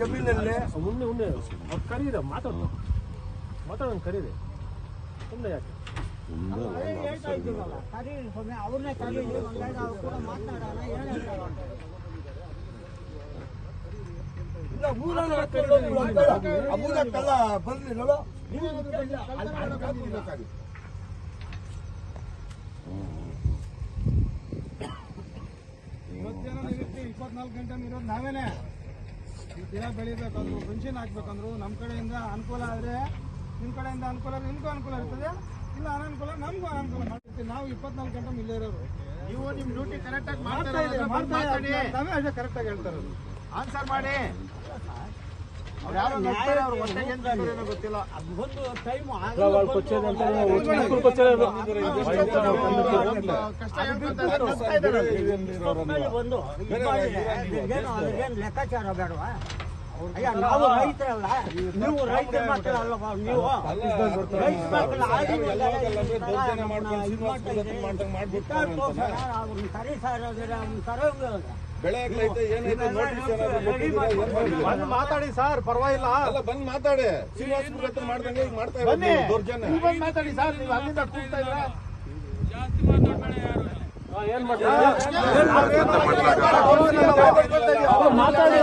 ಜಮೀನಲ್ಲಿ ಮುಂದೆ ಮುಂದೆ ಅವ್ರು ಕರೀರ ಮಾತಾಡು ಮಾತಾಡೋಣ. ಕರೀರಿ ಸುಮ್ಮನೆ ಯಾಕೆ ಊರಕ್ಕೆಲ್ಲ ಬರ್ಲಿ ನೋಡು. ನಿರೀಕ್ಷೆ ಇಪ್ಪತ್ನಾಲ್ಕು ಗಂಟೆ ಇರೋದು ನಾವೇನೆ. ದಿನ ಬೆಳಿಬೇಕಂದ್ರು ಪೆನ್ಷನ್ ಹಾಕ್ಬೇಕಂದ್ರು ನಮ್ಮ ಕಡೆಯಿಂದ ಅನುಕೂಲ ಆದರೆ ನಿಮ್ಮ ಕಡೆಯಿಂದ ಅನುಕೂಲ ನಿಮ್ಗೂ ಅನುಕೂಲ ಇರ್ತದೆ. ಇಲ್ಲ ಅನಾನುಕೂಲ ನಮಗೂ ಅನುಕೂಲ ಮಾಡ್ತೀವಿ. ನಾವು ಇಪ್ಪತ್ನಾಲ್ಕು ಗಂಟೆ ಇಲ್ಲೇ ಇರೋರು. ನೀವು ನಿಮ್ ಡ್ಯೂಟಿ ಕರೆಕ್ಟ್ ಆಗಿ ಮಾಡ್ತಾ ಇದ್ದೀವಿ, ಮಾಡ್ತಾ ಇದ್ದೀವಿ. ನಾವೇ ಅಷ್ಟೇ ಕರೆಕ್ಟಾಗಿ ಹೇಳ್ತಾರೆ ಆನ್ಸರ್ ಮಾಡಿ ಅವ್ರು ಯಾರೋ ನುಗ್ತಾರೆ, ಅವ್ರು ಹೊಟ್ಟೆಗೆ ಏನ್ ತಿಂತಾರೇನೋ ಗೊತ್ತಿಲ್ಲ ಒಂದು ಲೆಕ್ಕಾಚಾರ ಬೇಡವಾ ಅಯ್ಯ ನಾವು ರೈತರಲ್ಲ ನೀವು ರೈತರ ಮಕ್ಕಳು ಅಲ್ಲಪ್ಪ ನೀವು ರೈತ ಮಕ್ಕಳು ಅವ್ರನ್ನ ಸರಿ ಸಾರೋದಿಲ್ಲ ಅವ್ರನ್ನ ಸರೋಂಗಿಲ್ಲ ಬಂದು ಮಾತಾಡಿ ಸರ್ ಪರವಾಗಿಲ್ಲ. ಅಲ್ಲ ಬಂದ್ ಮಾತಾಡಿ. ಶ್ರೀನಿವಾಸಪುರ ಹತ್ರ ಮಾಡ್ದಂಗೆ ಈಗ ಮಾಡ್ತಾ ಇರೋದು ದೌರ್ಜನ್ಯ. ಬಂದು ಮಾತಾಡಿ ಸರ್ ನೀವು ಅಲ್ಲಿಂದ ಕೂಗ್ತಾ ಇದ್ದೀರಾ? ಏನ್ ಮಾಡ್ತಾರೆ? ಮಾತಾಡಿ